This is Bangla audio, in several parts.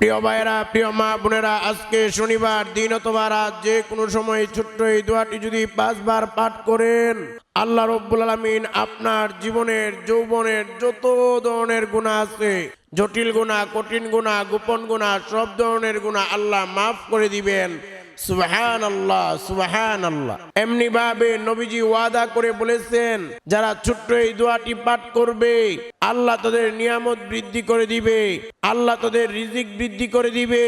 প্রিয় ভাইয়েরা, প্রিয় মা বোনেরা, আজকে শনিবার, দিন অথবা রাত, যে কোনো সময় ছোট্ট এই দোয়াটি যদি পাঁচবার পাঠ করেন, আল্লাহ রব্বুল আলমিন আপনার জীবনের, যৌবনের যত ধরনের গুণা আছে, জটিল গুণা কঠিন গুণা গোপন গুণা সব ধরনের গুণা আল্লাহ মাফ করে দিবেন। আল্লাহ আল্লাহ এমনি ভাবে নবীজি ওয়াদা করে বলেছেন, যারা ছোট্ট এই দোয়াটি পাঠ করবে, আল্লাহ তাদের নিয়ামত বৃদ্ধি করে দিবে, আল্লাহ তাদের রিজিক বৃদ্ধি করে দিবে,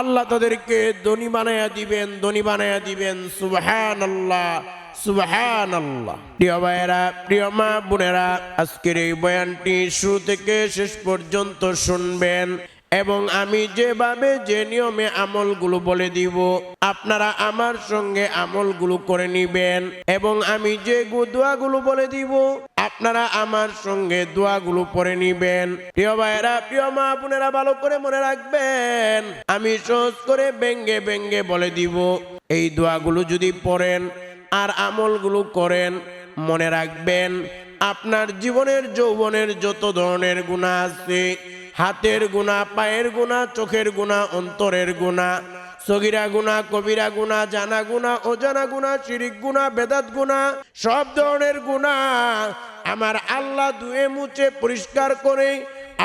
আল্লাহ তাদেরকে ধনী বানায়া দিবেন, ধনী বানায়া দিবেন সুবাহান আল্লাহ সুবাহান আল্লাহ প্রিয় ভাইয়েরা, প্রিয় মা বোনেরা, আজকের এই বয়ানটি শুরু থেকে শেষ পর্যন্ত শুনবেন। এবং আমি যেভাবে যে নিয়মে আমলগুলো বলে দিব, আপনারা আমার সঙ্গে আমলগুলো করে নিবেন। এবং আমি যে দোয়াগুলো বলে দিব, আপনারা আমার সঙ্গে দোয়াগুলো পড়ে নিবেন। প্রিয় ভাইরা প্রিয় মা বোনেরা, ভালো করে মনে রাখবেন, আমি সহজ করে ব্যঙ্গে ব্যঙ্গে বলে দিব, এই দোয়াগুলো যদি পড়েন আর আমলগুলো করেন, মনে রাখবেন, আপনার জীবনের যৌবনের যত ধরনের গুণা আছে হাতের গুণা, পায়ের গুণা, চোখের গুণা, অন্তরের গুণা, সগিরা গুণা, কবিরা গুণা, জানা গুণা, অজানা গুণা, শিরিক গুণা, বেদাত গুণা, সব ধরনের গুণা আমার আল্লাহ ধুয়ে মুছে পরিষ্কার করে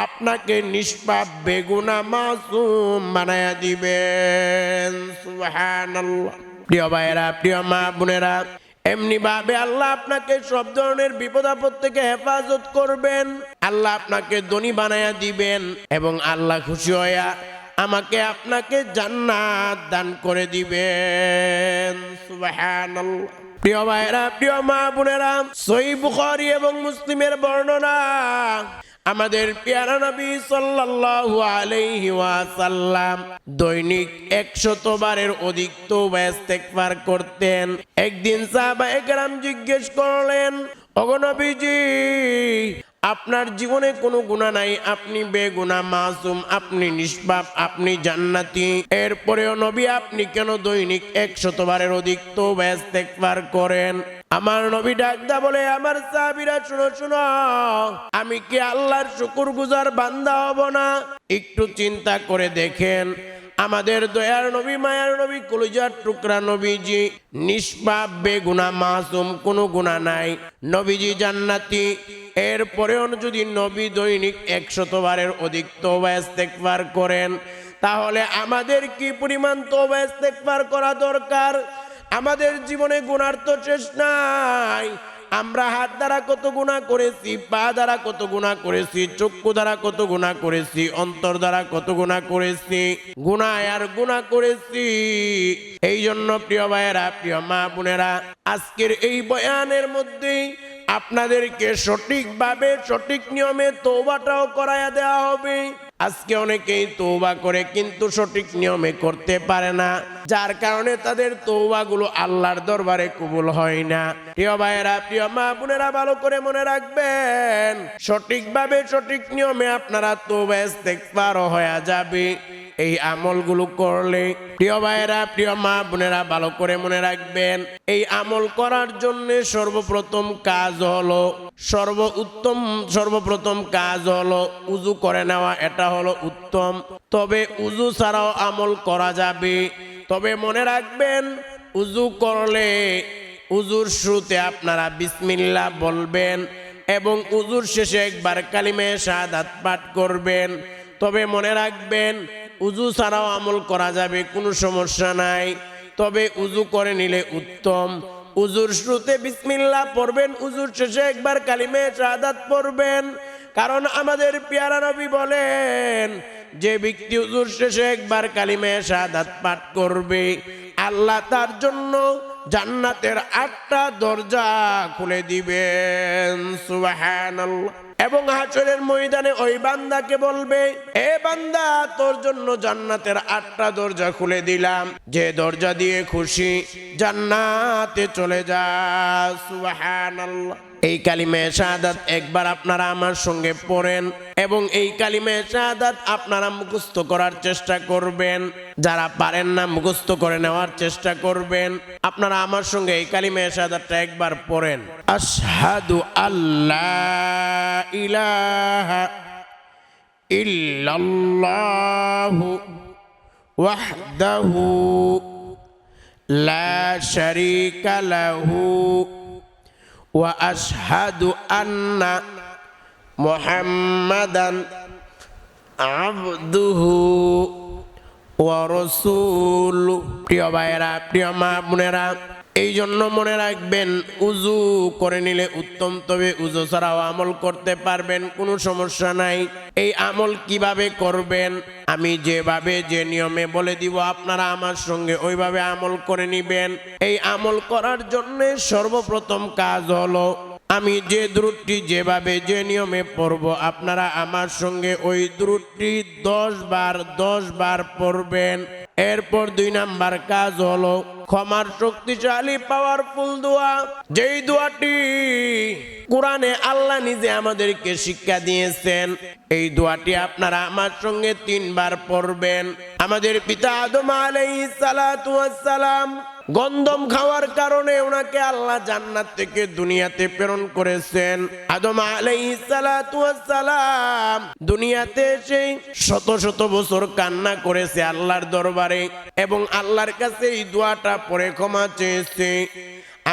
আপনাকে নিষ্পাপ, বেগুনা, মাসুম বানায়া দিবেন। সুবহানাল্লাহ। প্রিয় ভাইয়েরা, প্রিয় মা বোনেরা এমনি ভাবে আল্লাহ আপনাকে সব ধরনের বিপদ আপদ থেকে হেফাজত করবেন। আল্লাহ আপনাকে ধনী বানায়া দিবেন এবং আল্লাহ খুশি হইয়া আমাকে আপনাকে জান্নাত দান করে দিবেন। প্রিয় ভাইয়েরা, প্রিয় মা বোনেরা সই বুখারী এবং মুসলিমের বর্ণনা আমাদের পেয়ারা নবী সাল্লাল্লাহু আলাইহি ওয়াসাল্লাম দৈনিক একশত বারের অধিক তওবা ইস্তেগফার করতেন। একদিন সাহাবা একরাম জিজ্ঞেস করলেন, ওগো নবীজি আপনার জীবনে কোনো গুণা নাই, আপনি বেগুনা মাসুম, আপনি নিষ্পাপ, আপনি জান্নাতি। এরপরেও নবী, আপনি কেন দৈনিক একশত বারের অধিক তো ইস্তেগফার করেন? আমার নবী ডাকদা বলে, আমার সাহাবীরা, শুনো শুনো, আমি কি আল্লাহর শুকুর গুজার বান্দা হব না? একটু চিন্তা করে দেখেন আমাদের দয়ার নবী, মায়ার নবী, কলিজার টুকরা নবীজি, নিষ্পাপ, বেগুনা, মাসুম, কোনো গুণা নাই। নবীজি জান্নাতি। এরপরেও যদি নবী দৈনিক একশত বারের অধিক তোবা ইস্তেগফার করেন, তাহলে আমাদের কি পরিমাণ তোবা ইস্তেগফার করা দরকার? আমাদের জীবনে গুণার তো শেষ নাই। আমরা হাত দ্বারা কত গুণা করেছি, পা দ্বারা কত গুণা করেছি, চক্ষু দ্বারা কত গুণা করেছি, অন্তর দ্বারা কত গুণা করেছি, গুণায় আর গুণা করেছি। এই জন্য প্রিয় ভাইয়েরা, প্রিয় মা বোনেরা, আজকের এই বয়ানের মধ্যেই আপনাদেরকে সঠিকভাবে সঠিক নিয়মে তৌবাটাও করাইয়া দেওয়া হবে। আজকে অনেকেই তৌবা করে কিন্তু সঠিক নিয়মে করতে পারে না, যার কারণে তাদের তৌবাগুলো আল্লাহর দরবারে কবুল হয় না। প্রিয় ভাইয়েরা, প্রিয় মা বোনেরা, ভালো করে মনে রাখবেন, সঠিকভাবে সঠিক নিয়মে আপনারা তৌবা ইস্তেগফার হয়ে যাবে। এই আমলগুলো করলে প্রিয় ভাইয়েরা, প্রিয় মা বোনেরা ভালো করে মনে রাখবেন, এই আমল করার জন্য সর্বপ্রথম কাজ হলো সর্ব উত্তম সর্বপ্রথম কাজ হলো উজু করে নেওয়া, এটা হলো উত্তম। তবে উজু ছাড়াও আমল করা যাবে। তবে মনে রাখবেন, উজু করলে উজুর শুরুতে আপনারা বিসমিল্লাহ বলবেন এবং উজুর শেষে একবার কালিমে শাহাদাত পাঠ করবেন। তবে মনে রাখবেন উজু ছাড়াও আমল করা যাবে, কোনো সমস্যা নাই। তবে উজু করে নিলে উত্তম। উজুর শুরুতে বিসমিল্লাহ পড়বেন, উজুর শেষে একবার কালিমে শাহাদাত পড়বেন। কারণ আমাদের পেয়ারা নবী বলেন, যে ব্যক্তি উজুর শেষে একবার কালিমে শাহাদাত পাঠ করবে, আল্লাহ তার জন্য জান্নাতের আটটা দরজা খুলে দিবেন। সুবহানাল্লাহ। এবং হাসরের ময়দানে ওই বান্দাকে বলবে, এ বান্দা, তোর জন্য জান্নাতের আটটা দরজা খুলে দিলাম। যে দরজা দিয়ে খুশি জান্নাতে চলে যা। এই কালিমে শাহাদাত একবার আপনারা আমার সঙ্গে পড়েন এবং এই কালিমে শাহাদাত আপনারা মুখস্থ করার চেষ্টা করবেন। যারা পারেন না, মুখস্থ করে নেওয়ার চেষ্টা করবেন। আপনারা আমার সঙ্গে এই কালিমে শাহাদাতটা একবার পড়েন। আশহাদু আল্লাহ ইলাহা ইল্লাল্লাহু ওয়াহদাহু লা শারীকা লাহু ওয়া আশহাদু আন্না মুহাম্মাদান আবদুহু ওয়া রাসূলু প্রিয় ভাইয়েরা, প্রিয় মা বোনেরা এই জন্য মনে রাখবেন, উজু করে নিলে উত্তম, তবে উজু ছাড়াও আমল করতে পারবেন, কোনো সমস্যা নাই। এই আমল কীভাবে করবেন, আমি যেভাবে, যে নিয়মে বলে দিব, আপনারা আমার সঙ্গে ওইভাবে আমল করে নিবেন। এই আমল করার জন্য সর্বপ্রথম কাজ হলো, আমি যে দ্রুটটি যেভাবে, যে নিয়মে পড়ব, আপনারা আমার সঙ্গে ওই দ্রুটটি দশ বার দশ বার পড়বেন। এরপর দুই নাম্বার কাজ হলো ক্ষমার শক্তিশালী পাওয়ারফুল দোয়া। যেই দোয়াটি কোরআনে আল্লাহ নিজে আমাদেরকে শিক্ষা দিয়েছেন, এই দোয়াটি আপনারা আমার সঙ্গে তিনবার পড়বেন। আমাদের পিতা আদম আলাই সালাম গন্ধম খাওয়ার কারণে ওনাকে আল্লাহ জান্নাত থেকে দুনিয়াতে প্রেরণ করেছেন। আদম আলাইসালাম দুনিয়াতে এসে শত শত বছর কান্না করেছে আল্লাহর দরবারে এবং আল্লাহর কাছে এই দোয়াটা পরে ক্ষমা চেয়েছে।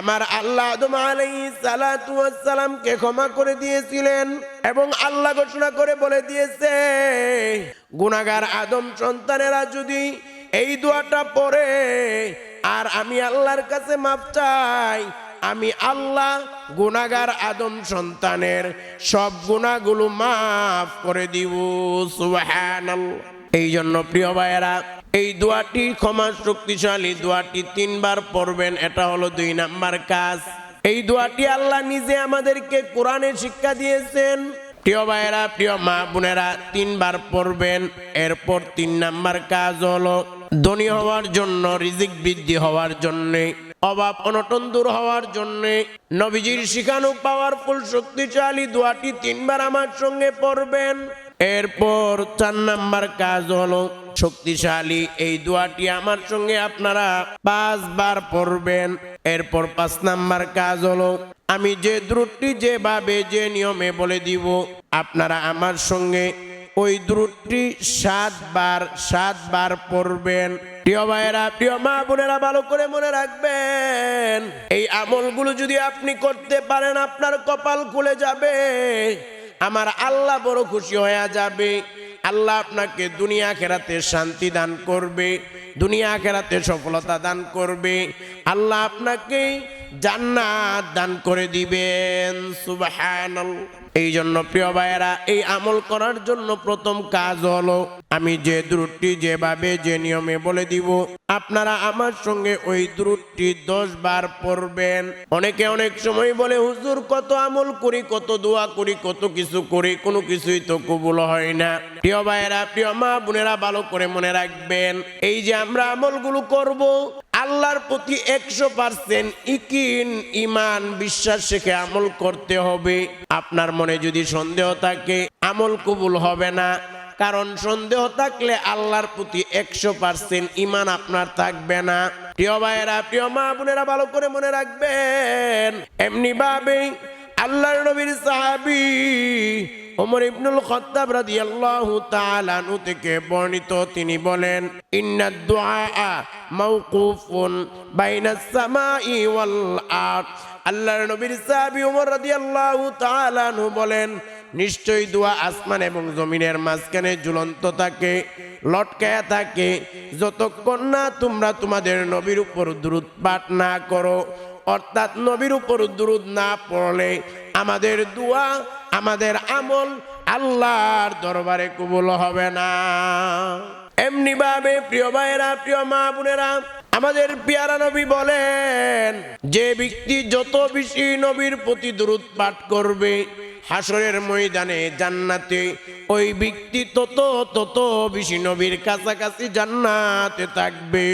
আমার আল্লাহ আদম আলাইসালামকে ক্ষমা করে দিয়েছিলেন এবং আল্লাহ ঘোষণা করে বলে দিয়েছে গুনাগার আদম সন্তানেরা যদি এই দোয়াটা পড়ে আর আমি আল্লাহর কাছে মাপ চাই। আমি আল্লাহ গুনাগার আদম সন্তানের সব গুণাগুলো মাফ করে দিব। এই জন্য প্রিয় ভাইয়েরা, এই দোয়াটি ক্ষমা শক্তিশালী দোয়াটি তিনবার পড়বেন, এটা হলো দুই নাম্বার কাজ। এই দোয়াটি আল্লাহ নিজে আমাদেরকে কোরআনে শিক্ষা দিয়েছেন। প্রিয় ভাইয়েরা, প্রিয় মা বোনেরা, তিনবার পড়বেন, এরপর তিন নাম্বার কাজ হলো ধনী হওয়ার জন্য, রিজিক বৃদ্ধি হওয়ার জন্য, অভাব অনটন দূর হওয়ার জন্য, নবীজির শিখানো পাওয়ারফুল শক্তিশালী দোয়াটি তিনবার আমার সঙ্গে পড়বেন। এরপর চার নাম্বার কাজ হলো শক্তিশালী, এই দোয়াটি আমার সঙ্গে আপনারা পাঁচবার পড়বেন। এরপর পাঁচ নাম্বার কাজ হলো, আমি যে দ্রুটটি যেভাবে, যে নিয়মে বলে দিব, আপনারা আমার সঙ্গে ওই দ্রুটটি সাতবার সাতবার পড়বেন। প্রিয় ভাইয়েরা, প্রিয় মা বোনেরা, ভালো করে মনে রাখবেন, এই আমলগুলো যদি আপনি করতে পারেন, আপনার কপাল খুলে যাবে, আমার আল্লাহ বড় খুশি হয়ে যাবে। আল্লাহ আপনাকে দুনিয়া খেরাতে শান্তি দান করবে, দুনিয়া খেরাতে সফলতা দান করবে। আল্লাহ আপনাকে জান্নাত দান করে দিবেন সুবহানাল্লাহ এই জন্য প্রিয় ভাইয়েরা, এই আমল করার জন্য প্রথম কাজ হলো, আমি যে দ্রুটটি যেভাবে, যে নিয়মে বলে দিব, আপনারা আমার সঙ্গে ওই দ্রুটটি দশ বার পড়বেন। অনেকে অনেক সময় বলে, হুজুর, কত আমল করি, কত দোয়া করি, কত কিছু করি, কোনো কিছুই তো কবুল হয় না। প্রিয় ভাইয়েরা, প্রিয় মা বোনেরা, ভালো করে মনে রাখবেন, এই যে আমরা আমলগুলো করব আল্লাহর প্রতি একশো পার্সেন্ট ইকিন ইমান বিশ্বাস শেখে আমল করতে হবে। আপনার মনে যদি সন্দেহ থাকে, আমল কবুল হবে না। কারণ সন্দেহ থাকলে আল্লাহর প্রতি একশো পার্সেন্ট ইমান আপনার থাকবে না। প্রিয় ভাইয়েরা, প্রিয় মা বোনেরা, ভালো করে মনে রাখবেন এমনি ভাবে আল্লাহর নবীর সাহাবী ওমর ইবনুল খত্তাব রাদিয়াল্লাহু তাআলা আনহু থেকে বর্ণিত তিনি বলেন ইন্নাদ দুআ মাওকুফুন বাইনাস সামাই ওয়াল আরদ। আল্লাহর নবীর সাহাবী ওমর রাদিয়াল্লাহু তাআলা আনহু বলেন, নিশ্চয়ই দোয়া আসমান এবং জমিনের মাঝখানে ঝুলন্ত থাকে, লটকায়া থাকে। যতক্ষণ না তোমরা তোমাদের নবীর উপর দ্রুত পাঠ না করো, অর্থাৎ নবীর উপর দুরুদ না পড়লে আমাদের দোয়া আমাদের আমল আল্লাহর দরবারে কবুল হবে না। এমনি ভাবে প্রিয় ভাইয়েরা, প্রিয় মা বোনেরা, আমাদের পিয়ারা নবী বলেন, যে ব্যক্তি যত বেশি নবীর প্রতি দূরত পাঠ করবে হাসরের ময়দানে, জান্নাতে, ওই ব্যক্তি তত তত বেশি নবীর কাছাকাছি জান্নাতে থাকবে।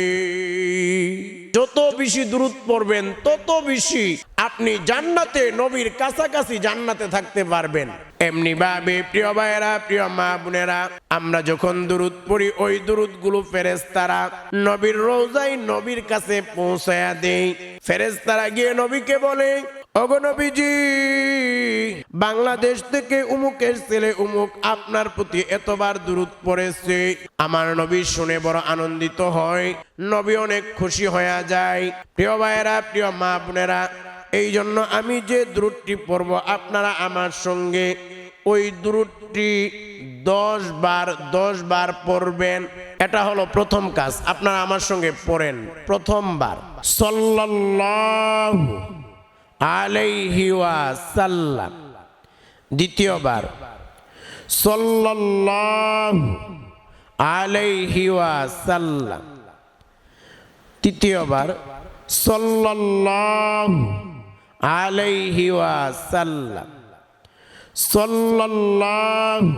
যত বেশি দূরত পড়বেন, তত বেশি আপনি জান্নাতে, নবীর কাছাকাছি জান্নাতে থাকতে পারবেন। এমনি ভাবে প্রিয় ভাইয়েরা, প্রিয় মা বোনেরা, আমরা যখন দূরত পড়ি, ওই দূরতগুলো ফেরেস্তারা নবীর রোজাই নবীর কাছে পৌঁছায়া দেই। ফেরেস্তারা গিয়ে নবীকে বলে অগনবীজি বাংলাদেশ থেকে উমুকের ছেলে উমুক আপনার প্রতি এতবার দূরত পড়েছে। আমার নবী শুনে বড় আনন্দিত হয়, নবী অনেক খুশি হয়ে যায়। প্রিয় ভাইয়েরা, প্রিয় মা বোনেরা এই জন্য আমি যে দূরটি পড়ব, আপনারা আমার সঙ্গে ওই দূরটি দশ বার দশ বার পড়বেন। এটা হলো প্রথম কাজ, আপনারা আমার সঙ্গে পড়েন প্রথমবার। সাল্লাল্লাহু আলাইহি ওয়াসাল্লাম। দ্বিতীয়বার, সাল্লাল্লাহু আলাইহি ওয়াসাল্লাম। তৃতীয়বার, সাল্লাল্লাহু আলাইহি ওয়াসাল্লাম। সাল্লাল্লাহু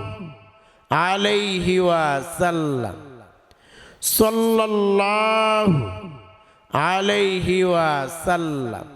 আলাইহি ওয়াসাল্লাম। সাল্লাল্লাহু আলাইহি ওয়াসাল্লাম।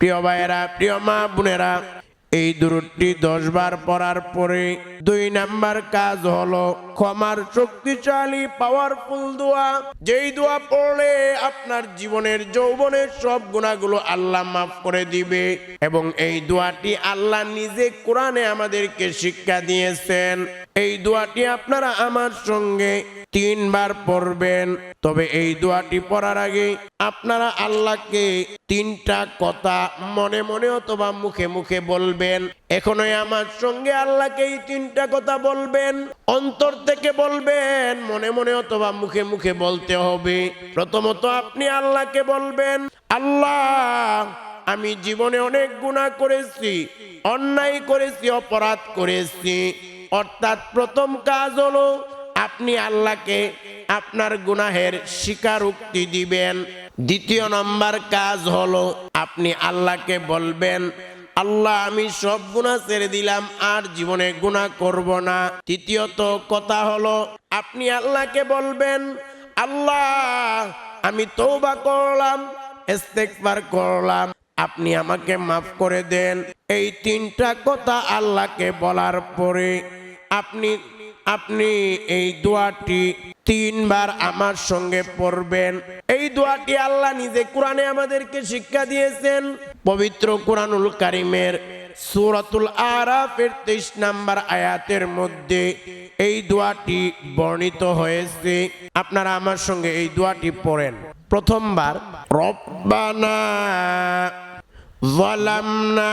প্রিয় ভাইয়েরা, প্রিয় মা বোনেরা, এই দূরটি দশ বার পড়ার পরে দুই নাম্বার কাজ হলো ক্ষমার শক্তিশালী পাওয়ারফুল দোয়া। যেই দোয়া পড়লে আপনার জীবনের যৌবনের সব গুণাগুলো আল্লাহ মাফ করে দিবে এবং এই দোয়াটি আল্লাহ নিজে কোরআনে আমাদেরকে শিক্ষা দিয়েছেন। এই দোয়াটি আপনারা আমার সঙ্গে তিনবার পড়বেন। তবে এই দোয়াটি পড়ার আগে আপনারা আল্লাহকে তিনটা কথা মনে মনে অথবা মুখে মুখে বলবেন। এখনই আমার সঙ্গে আল্লাহকে এই তিনটা কথা বলবেন। অন্তর থেকে বলবেন, মনে মনে অথবা মুখে মুখে বলতে হবে। প্রথমত আপনি আল্লাহকে বলবেন, আল্লাহ, আমি জীবনে অনেক গুণা করেছি, অন্যায় করেছি, অপরাধ করেছি। অর্থাৎ প্রথম কাজ হলো আপনি আল্লাহকে আপনার গুনাহের স্বীকারোক্তি দিবেন। দ্বিতীয় নম্বর কাজ হলো আপনি আল্লাহকে বলবেন, আল্লাহ, আমি সব গুণা ছেড়ে দিলাম, আর জীবনে গুণা করব না। তৃতীয়ত কথা হলো, আপনি আল্লাহকে বলবেন, আল্লাহ, আমি তৌবা করলাম, ইস্তেগফার করলাম, আপনি আমাকে মাফ করে দেন। এই তিনটা কথা আল্লাহকে বলার পরে আপনি আপনি এই দোয়াটি তিনবার আমার সঙ্গে পড়বেন। এই দোয়াটি আল্লাহ নিজে কোরআনে আমাদেরকে শিক্ষা দিয়েছেন। পবিত্র কোরআনুল কারিমের সুরাতুল আরাফের তেইশ নাম্বার আয়াতের মধ্যে এই দোয়াটি বর্ণিত হয়েছে। আপনারা আমার সঙ্গে এই দোয়াটি পড়েন। প্রথমবার, রব্বানা জলামনা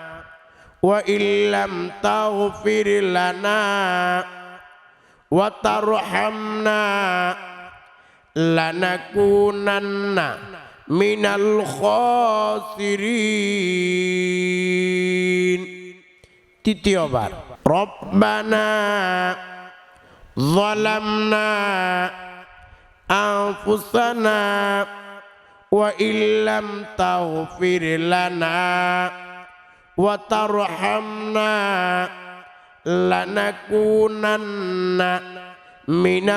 وإن لم تغفر لنا وترحمنا لنكونن من الخاسرين تتيوبر ربنا ظلمنا أنفسنا وإن لم تغفر لنا وترحمنا لنكونن من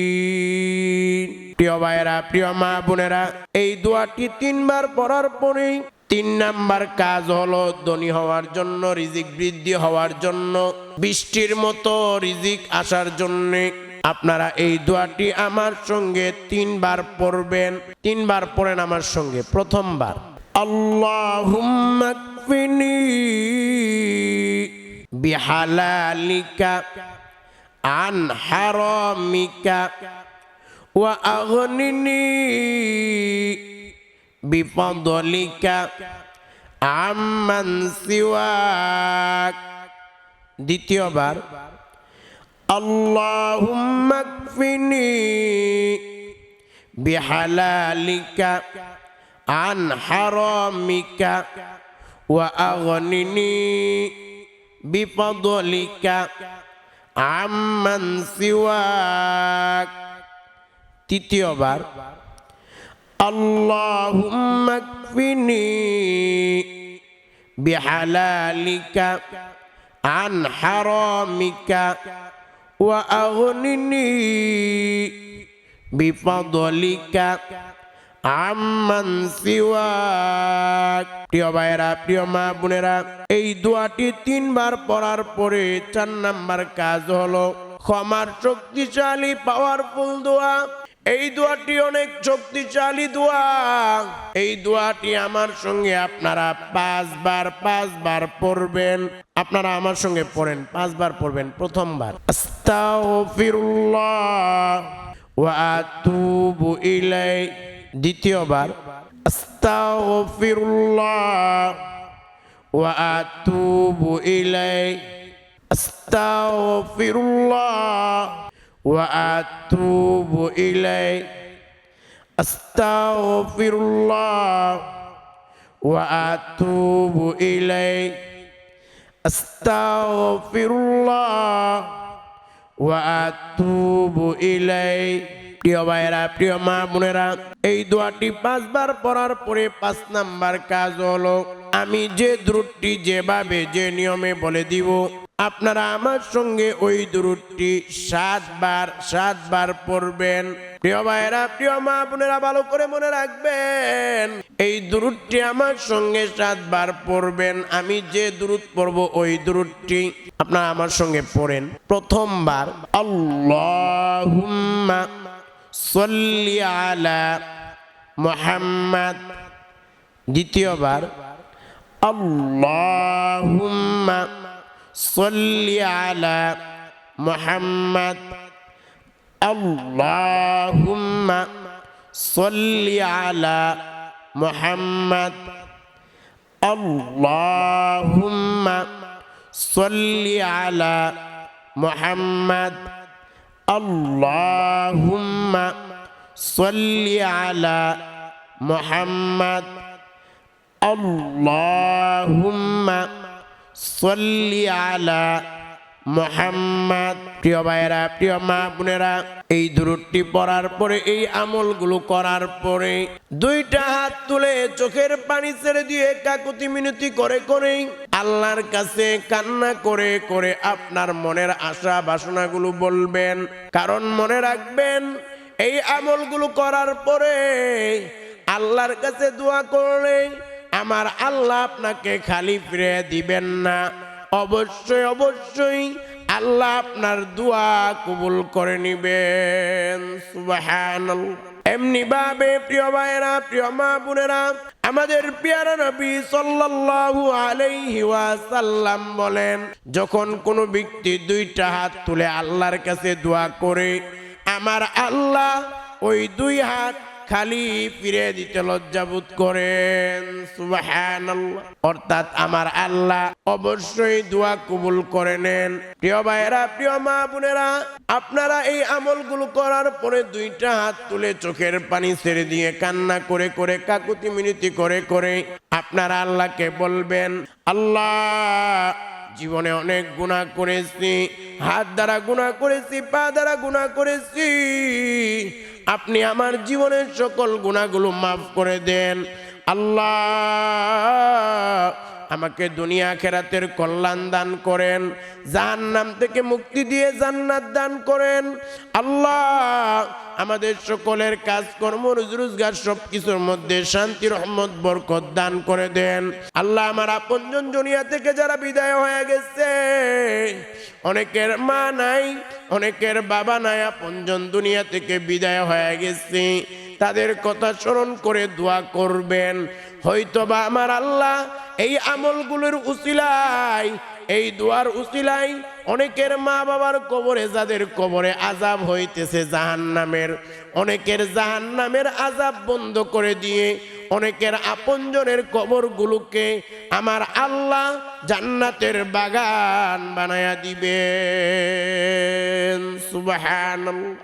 الخاسرين প্রিয় ভাইয়েরা প্রিয় মা বোনেরা এই দোয়াটি তিনবার পড়ার পরেই তিন নাম্বার কাজ হলো ধনী হওয়ার জন্য রিজিক বৃদ্ধি হওয়ার জন্য বৃষ্টির মতো রিজিক আসার জন্যে আপনারা এই দোয়াটি আমার সঙ্গে তিনবার পড়বেন তিনবার পড়েন আমার সঙ্গে প্রথমবার اللهم اكفني بحلالك عن حرامك وأغنني بفضلك عمن سواك. ديتيوبر اللهم اكفني بحلالك আন হারামিকা ওয়া আগনিনি বিপদলিকা আম্মান সিওয়াক তৃতীয়বার আল্লাহুম্মা কফিনি বিহালালিকা আন হারামিকা ওয়া আগনিনি বিপদলিকা আম্মান সিওয়াক। প্রিয় ভাইয়েরা, প্রিয় মা বোনেরা, এই দোয়াটি তিনবার পড়ার পরে চার নাম্বার কাজ হলো ক্ষমার শক্তিশালী পাওয়ারফুল দোয়া। এই দোয়াটি অনেক শক্তিশালী দোয়া। এই দোয়াটি আমার সঙ্গে আপনারা পাঁচবার পাঁচবার পড়বেন। আপনারা আমার সঙ্গে পড়েন, পাঁচবার পড়বেন প্রথমবার। আস্তাগফিরুল্লাহ ওয়া আতুবু ইলাই দ্বিতীয়বার আস্তাগফিরুল্লাহ ওয়া আতুবু ইলাই আস্তাগফিরুল্লাহ ওয়া আতুবু ইলাই আস্তাগফিরুল্লাহ ওয়া আতুবু ইলাই আস্তাগফিরুল্লাহ ওয়া আতুবু ইলাই প্রিয় ভাইয়েরা, প্রিয় মা বোনেরা, এই দোয়াটি পাঁচবার পড়ার পরে পাঁচ নাম্বার কাজ হলো, আমি যে দ্রুটটি যেভাবে, যে নিয়মে বলে দিব, আপনারা আমার সঙ্গে ওই দূরটি সাতবার সাতবার পড়বেন। প্রিয় ভাইয়েরা, প্রিয় মা বোনেরা, ভালো করে মনে রাখবেন, এই দূরটি আমার সঙ্গে সাতবার পড়বেন, আমি যে দূরত পড়ব ওই দূরটি আপনারা আমার সঙ্গে পড়েন প্রথমবার। আল্লাহুম্মা সল্লি আলা মুহাম্মাদ। দ্বিতীয়বার, আল্লাহুম্মা সল্লি আলা মুহাম্মাদ। আল্লাহুম্মা সল্লি আলা মুহাম্মাদ। আল্লাহুম্মা সল্লি আলা মুহাম্মাদ। আলা মুহাম্মাদ আল্লাহুম্মা সল্লি আলা মোহাম্মদ প্রিয় ভাইয়েরা, প্রিয় মা বোনেরা, এই দূরটি পড়ার পরে, এই আমলগুলো করার পরে দুইটা হাত তুলে চোখের পানি ছেড়ে দিয়ে কাকুতি মিনতি করে করে আল্লাহর কাছে কান্না করে করে আপনার মনের আশা বাসনাগুলো বলবেন। কারণ মনে রাখবেন এই আমলগুলো করার পরে আল্লাহর কাছে দোয়া করলে আমার আল্লাহ আপনাকে খালি ফিরে দিবেন না। অবশ্যই অবশ্যই আল্লাহ আপনার দোয়া কবুল করে নিবেন। এমনি ভাবে প্রিয় ভাইরা প্রিয় মা বোনেরা, আমাদের পিয়ারা নবী সাল্লাল্লাহু আলাইহি ওয়াসাল্লাম বলেন, যখন কোনো ব্যক্তি দুইটা হাত তুলে আল্লাহর কাছে দোয়া করে আমার আল্লাহ ওই দুই হাত খালি ফিরে দিতে লজ্জাবোধ করেন। অর্থাৎ আমার আল্লাহ অবশ্যই দোয়া কবুল করে নেন। প্রিয় ভাইয়েরা, প্রিয় মা বোনেরা, আপনারা এই আমলগুলো করার পরে দুইটা হাত তুলে চোখের পানি ছেড়ে দিয়ে কান্না করে করে, কাকুতি মিনতি করে করে আপনারা আল্লাহকে বলবেন, আল্লাহ জীবনে অনেক গুণা করেছি, হাত দ্বারা গুণা করেছি, পা দ্বারা গুণা করেছি। আপনি আমার জীবনের সকল গুণাগুলো মাফ করে দেন। আল্লাহ আমাকে দুনিয়া খেরাতের কল্যাণ দান করেন, জাহান্নাম থেকে মুক্তি দিয়ে জান্নাত দান করেন। আল্লাহ আমাদের সকলের কাজকর্ম রোজ রোজগার সব কিছুর মধ্যে শান্তি, রহমত, বরকত দান করে দেন। আল্লাহ আমার আপনজন দুনিয়া থেকে যারা বিদায় হয়ে গেছে, অনেকের মা নাই, অনেকের বাবা নাই, আপনজন দুনিয়া থেকে বিদায় হয়ে গেছে। তাদের কথা স্মরণ করে দোয়া করবেন। হয়তোবা আমার আল্লাহ এই আমলগুলোর উসিলায়, এই দোয়ার উসিলাই অনেকের মা বাবার কবরে, যাদের কবরে আজাব হইতেছে জাহান নামের অনেকের জাহান নামের আজাব বন্ধ করে দিয়ে অনেকের আপনজনের কবরগুলোকে আমার আল্লাহ জান্নাতের বাগান বানায়া দিবেন। সুবহানাল্লাহ।